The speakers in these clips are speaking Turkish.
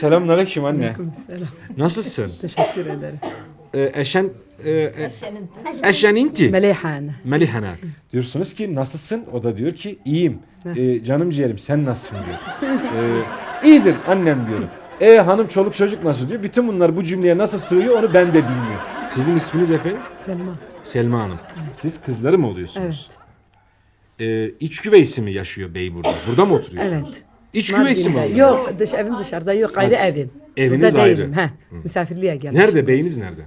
Selamünaleyküm anne. Aleykümselam. Nasılsın? Teşekkür ederim. Ee, eşen e, e, eşen inti. Melihane. Melihana. Diyorsunuz ki nasılsın? O da diyor ki iyiyim. Ee, canım ciğerim sen nasılsın diyor. Ee, iyidir annem diyorum. E hanım çoluk çocuk nasıl diyor. Bütün bunlar bu cümleye nasıl sığıyor onu ben de bilmiyorum. Sizin isminiz efendim? Selma. Selma Hanım. Siz kızları mı oluyorsunuz? Evet. Ee, iç güveysi mi yaşıyor bey burada? Burada mı oturuyorsunuz? Evet. İç güveysi mi? Yok dış, evim dışarıda yok ayrı evim. Eviniz Burada ayrı. değilim. Misafirliğe gelmişim. Nerede? Beyiniz nerede?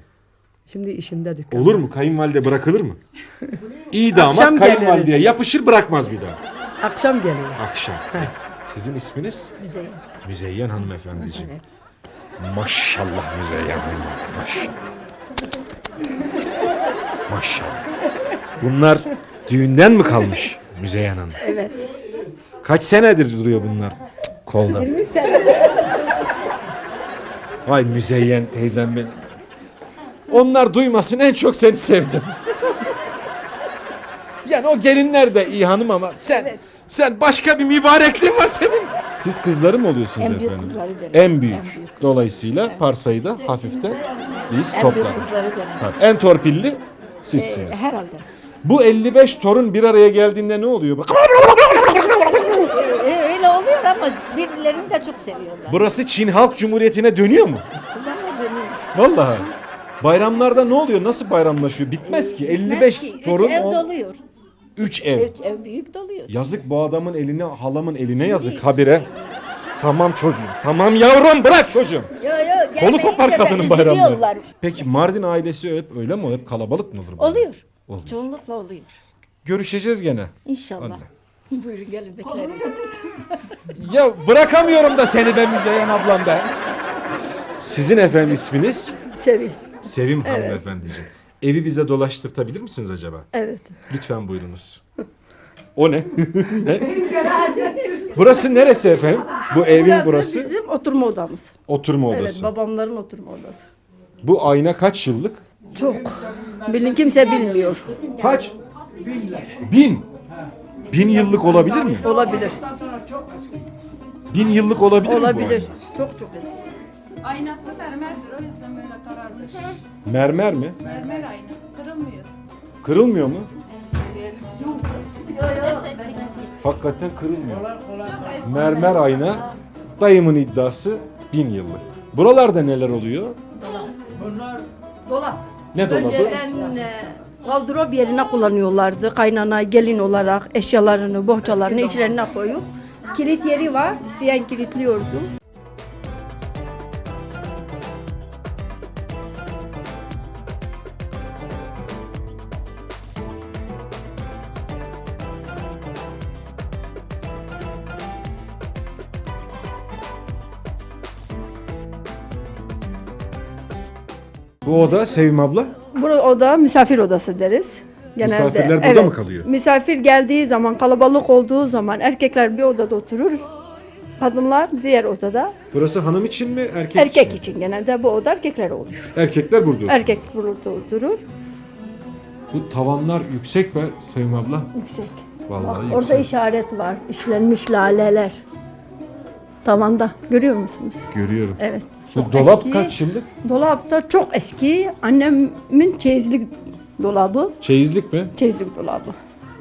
Şimdi işinde dükkan. Olur mu? Kayınvalide bırakılır mı? İyi damat Akşam kayınvalideye geliriz. yapışır bırakmaz bir daha. Akşam geliriz. Akşam. He. Sizin isminiz? Müzeyyen. Müzeyyen hanımefendiciğim. Evet. Maşallah Müzeyyen hanım. Maşallah. Maşallah. Bunlar düğünden mi kalmış Müzeyyen hanım? Evet. Kaç senedir duruyor bunlar kolda? 20 sene. Vay Müzeyyen teyzem benim. Onlar duymasın en çok seni sevdim. yani o gelinler de iyi hanım ama sen sen başka bir mübarekliğin var senin. Siz kızları mı oluyorsunuz En büyük efendim? kızları benim. En büyük. En büyük kızları. Dolayısıyla parsayı da hafiften biz En büyük kızları. Tabii. En torpilli Ee, sizsiniz. herhalde. Bu 55 torun bir araya geldiğinde ne oluyor? Ee, öyle oluyor ama birbirlerini de çok seviyorlar. Burası Çin Halk Cumhuriyeti'ne dönüyor mu? Bunlar dönüyor. Vallahi. Bayramlarda ne oluyor? Nasıl bayramlaşıyor? Bitmez ki. 55 Ki, üç torun ev doluyor. üç ev. Üç ev büyük doluyor. Yazık bu adamın eline, halamın eline yazık habire. Tamam çocuğum. Tamam yavrum bırak çocuğum. Yo yo. Kolu gelmeyince kopar de kadının bayramında. üzülüyorlar. Peki Mardin ailesi hep öyle mi? Hep kalabalık mı olur? bu? Oluyor. Oluyor. Çoğunlukla oluyor. Görüşeceğiz gene. İnşallah. Anne. Buyurun gelin bekleriz. Ya bırakamıyorum da seni ben Müzeyyen ablam ben. Sizin efendim isminiz? Sevin. Sevim hanımefendiciğim. Evi bize dolaştırtabilir misiniz acaba? Evet. Lütfen buyurunuz. O ne? Ne? burası neresi efendim? Bu evin burası, bizim oturma odamız. oturma Evet, odası. babamların oturma odası. Bu ayna kaç yıllık? Çok. Bilin kimse bilmiyor. Kaç? Bin. Bin yıllık olabilir mi? Olabilir. Bin yıllık olabilir, mi bu Olabilir. ayna? Çok çok eski. Aynası mermerdir o yüzden böyle kararmış. Mermer mi? Mermer ayna kırılmıyor. Kırılmıyor mu? Hakikaten kırılmıyor. Mermer ayna. Dayımın iddiası bin yıllık. Buralarda neler oluyor? Dolap. Ne dolabı? Önceden e, gardırop yerine kullanıyorlardı. Kaynana, gelin olarak eşyalarını, bohçalarını içlerine koyup. Kilit yeri var. İsteyen kilitliyordu. Bu oda Sevim abla. Bu oda misafir odası deriz. Misafirler burada mı kalıyor? Misafir geldiği zaman, kalabalık olduğu zaman erkekler bir odada oturur. Kadınlar diğer odada. Burası hanım için mi erkek, Erkek için? mi? için genelde bu oda erkekler oluyor. Erkekler burada. oturuyor. Erkek burada oturur. Bu tavanlar yüksek be Sevim abla. Yüksek. Vallahi Bak, yüksek. orada işaret var. İşlenmiş laleler. Tavanda. Görüyor musunuz? Görüyorum. Evet. Bu dolap eski. kaç yıllık? Dolapta çok eski. Annemin çeyizlik dolabı. Çeyizlik mi? Çeyizlik dolabı.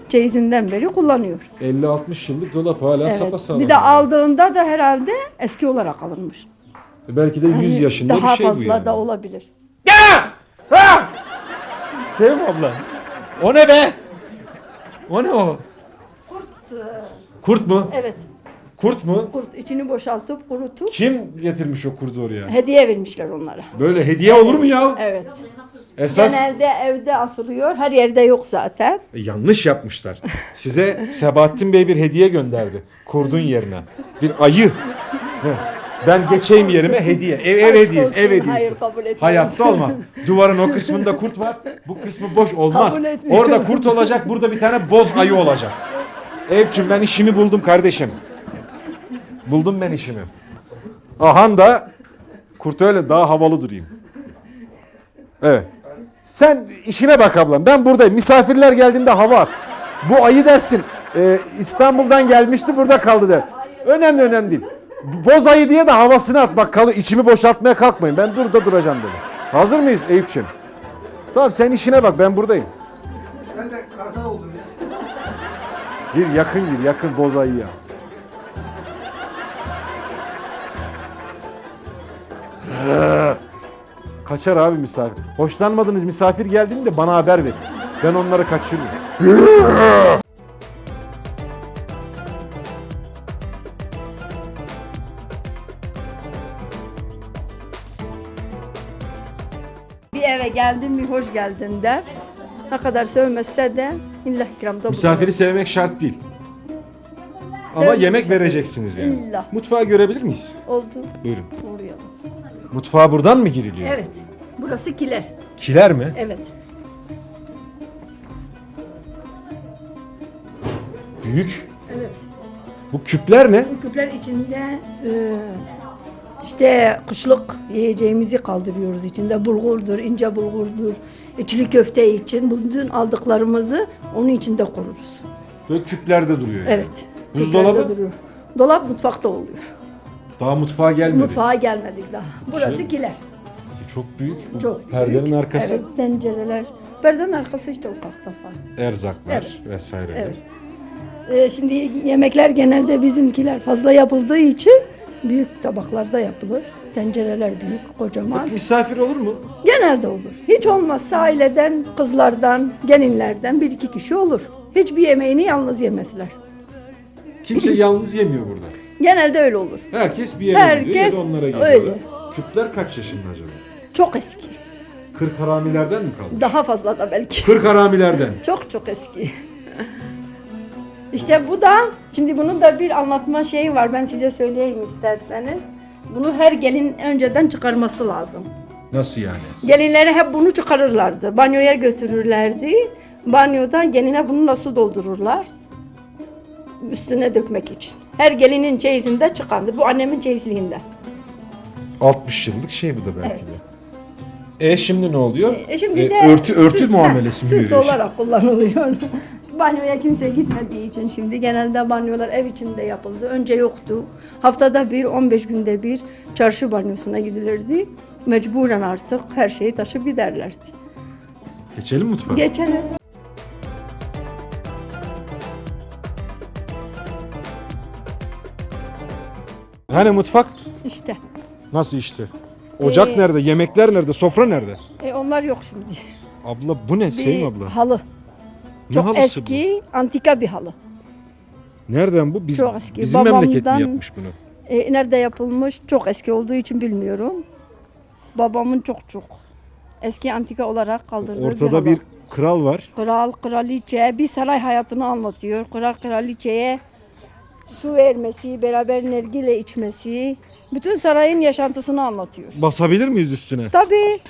Çeyizinden beri kullanıyor. 50-60 yıllık dolap hala Evet. sapasağlam. Bir de aldığında da herhalde eski olarak alınmış. Belki de 100 Hani yaşında daha bir şey bu fazla yani. da olabilir. Sevim abla. O ne be? O ne o? Kurt mu? Evet. Kurt mu? Kurt içini boşaltıp kurutup Kim getirmiş o kurdu oraya? hediye vermişler onlara. Böyle hediye olur mu ya? Evet. Esas Genelde evde asılıyor. Her yerde yok zaten. E, yanlış yapmışlar. Size Sebahattin Bey bir hediye gönderdi. Kurdun yerine. Bir ayı. Heh. Ben geçeyim yerime hediye. Ev, ev Aşk hediyesi, olsun, ev hediyesi. hayır, kabul etmem. Hayatta olmaz. Duvarın o kısmında kurt var. Bu kısmı boş olmaz. Kabul etmiyorum. Orada kurt olacak, burada bir tane boz ayı olacak. Eyüpçüm ben işimi buldum kardeşim. Buldum ben işimi. Ahan da kurt öyle daha havalı durayım. Evet. Sen işine bak ablam. Ben buradayım. Misafirler geldiğinde hava at. Bu ayı dersin. e, İstanbul'dan gelmişti burada kaldı der. Önemli önemli değil. Boz ayı diye de havasını at. Bak kalı içimi boşaltmaya kalkmayın. Ben dur da duracağım dedi. Hazır mıyız Eyüp'çim? Tamam sen işine bak ben buradayım. Ben de kartal oldum ya. Gir yakın gir yakın boz ayıya. Ee, Kaçar abi misafir. Hoşlanmadınız misafir geldiğinde bana haber verin. Ben onları kaçırırım. Bir eve geldin mi hoş geldin der. Ne kadar sevmezse de illa ikramda Misafiri sevmek şart değil. Ama yemek vereceksiniz yani. İlla. Mutfağı görebilir miyiz? Oldu. Buyurun. Mutfağa buradan mı giriliyor? Evet. Burası kiler. Kiler mi? Evet. Büyük. Evet. Bu küpler ne? Bu küpler içinde e, işte kışlık yiyeceğimizi kaldırıyoruz. İçinde bulgurdur, ince bulgurdur, içli köfte için. Bütün aldıklarımızı onun içinde koruruz. Böyle küplerde duruyor yani. Evet. Buzdolabı? küplerde duruyor. Dolap mutfakta oluyor. Daha mutfağa gelmedi. Mutfağa gelmedik daha. Burası kiler. Çok büyük. Bu Çok Perdenin büyük. arkası Evet, tencereler. Perdenin arkası işte ufak tefak. erzaklar vesaire. Evet. Ee, şimdi yemekler genelde bizimkiler fazla yapıldığı için büyük tabaklarda yapılır. Tencereler büyük, kocaman. Misafir olur mu? Genelde olur. Hiç olmazsa aileden, kızlardan, gelinlerden bir iki kişi olur. Hiçbir yemeğini yalnız yemezler. Kimse yalnız yemiyor burada. Genelde öyle olur. Herkes bir yere gidiyor ya Herkes da onlara öyle. Küpler kaç yaşında acaba? Çok eski. Kırk haramilerden mi kalmış? Daha fazla da belki. Kırk haramilerden. Çok çok eski. işte bu da, şimdi bunun da bir anlatma şeyi var. Ben size söyleyeyim isterseniz. Bunu her gelin önceden çıkarması lazım. Nasıl yani? Gelinleri hep bunu çıkarırlardı. Banyoya götürürlerdi. Banyoda geline bununla su doldururlar. Üstüne dökmek için. Her gelinin çeyizinde çıkandı. Bu annemin çeyizliğinde. 60 yıllık şey bu da belki Evet. de. E şimdi ne oluyor? E şimdi E, de örtü örtü süs- muamelesi mi süs görüyor? olarak kullanılıyor. Banyoya kimse gitmediği için şimdi genelde banyolar ev içinde yapıldı. Önce yoktu. Haftada bir, 15 günde bir çarşı banyosuna gidilirdi. Mecburen artık her şeyi taşıp giderlerdi. Geçelim mutfağa. Geçelim. Hani mutfak? İşte. Nasıl işte? Ocak Ee, nerede? Yemekler nerede? Sofra nerede? E, onlar yok şimdi. Abla bu ne? Sevim abla. halı. Ne Çok halısı eski, antika bir halı. bu? Nereden bu? Biz, Çok eski. Bizim memleket mi Babamdan- yapmış bunu? E, nerede yapılmış? Çok eski olduğu için bilmiyorum. Babamın çok çok eski antika olarak kaldırdığı bir Ortada halı. bir kral var. Kral, kraliçe, bir saray hayatını anlatıyor. Kral, kraliçeye su vermesi, beraber nergile içmesi, bütün sarayın yaşantısını anlatıyor. Basabilir miyiz üstüne? Tabii.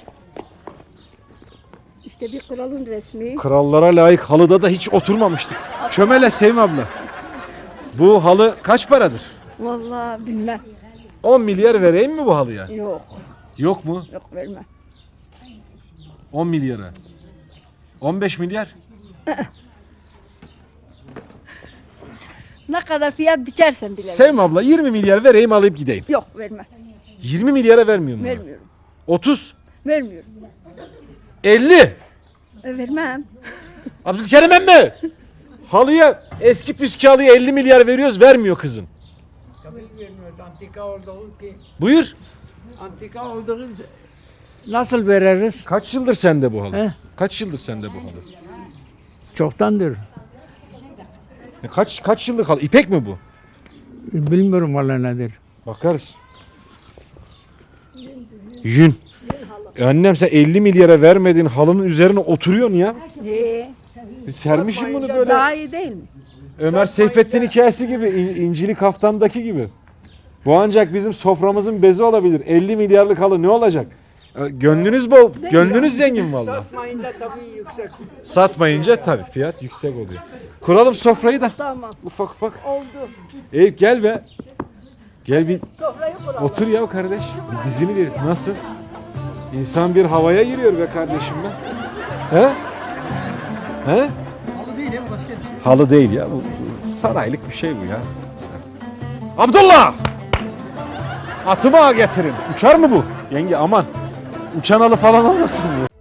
İşte bir kralın resmi. Krallara layık halıda da hiç oturmamıştık. Çömele Sevim abla. Bu halı kaç paradır? Vallahi bilmem. 10 milyar vereyim mi bu halıya? Yok, Yok mu? yok vermem. 10 milyara. 15 milyar. Ne kadar fiyat biçersen bile. Sevim abla 20 milyar vereyim alıp gideyim. Yok vermem. 20 milyara vermiyorum. Vermiyorum. 30, Vermiyorum. 50. E, vermem. Abdülkerim emmi. Halıya eski püskü halıya 50 milyar veriyoruz vermiyor kızın. Tabii vermiyoruz. Antika olduğu ki. Buyur. Antika olduğu nasıl veririz? Kaç yıldır sende bu halı? He? Kaç yıldır sende bu halı? Çoktandır. E Kaç kaç yıllık halı? İpek mi bu? Bilmiyorum valla nedir. Bakarız. Yün. E annem sen 50 milyara vermediğin halının üzerine oturuyorsun ya. Ee, Sermişim bunu böyle. daha iyi değil mi? Ömer Seyfettin hikayesi gibi, İn- İncili Kaftan'daki gibi. Bu ancak bizim soframızın bezi olabilir. 50 milyarlık halı ne olacak? E, Gönlünüz bol, gönlünüz zengin vallahi. Satmayınca tabii yüksek. Satmayınca tabii fiyat yüksek oluyor. Kuralım sofrayı da Tamam. ufak ufak. Oldu. Eyüp gel be. Gel bir Sofrayı kuralım. otur ya kardeş. Bir dizini ver. Nasıl? İnsan bir havaya giriyor be kardeşim be. He? He? Halı değil ya bu başka bir şey. Halı değil ya. Bu, bu saraylık bir şey bu ya. Abdullah! Atımı ağa getirin. Uçar mı bu? Yenge aman. Uçan alı falan olmasın bu.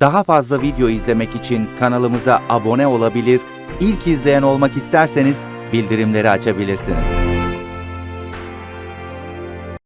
Daha fazla video izlemek için kanalımıza abone olabilir, ilk izleyen olmak isterseniz bildirimleri açabilirsiniz.